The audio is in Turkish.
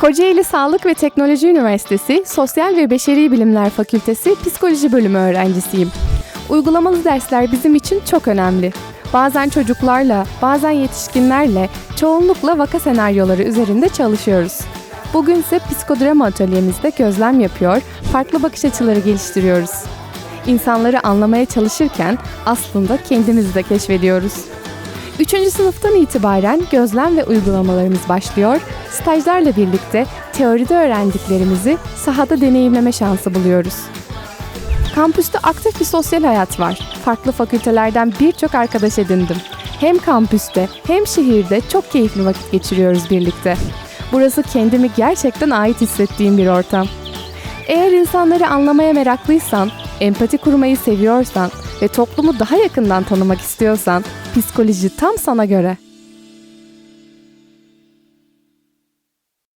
Kocaeli Sağlık ve Teknoloji Üniversitesi Sosyal ve Beşeri Bilimler Fakültesi Psikoloji Bölümü öğrencisiyim. Uygulamalı dersler bizim için çok önemli. Bazen çocuklarla, bazen yetişkinlerle, çoğunlukla vaka senaryoları üzerinde çalışıyoruz. Bugün ise psikodrama atölyemizde gözlem yapıyor, farklı bakış açıları geliştiriyoruz. İnsanları anlamaya çalışırken aslında kendimizi de keşfediyoruz. Üçüncü sınıftan itibaren gözlem ve uygulamalarımız başlıyor. Stajlarla birlikte teoride öğrendiklerimizi sahada deneyimleme şansı buluyoruz. Kampüste aktif bir sosyal hayat var. Farklı fakültelerden birçok arkadaş edindim. Hem kampüste hem şehirde çok keyifli vakit geçiriyoruz birlikte. Burası kendimi gerçekten ait hissettiğim bir ortam. Eğer insanları anlamaya meraklıysan, empati kurmayı seviyorsan ve toplumu daha yakından tanımak istiyorsan, psikoloji tam sana göre.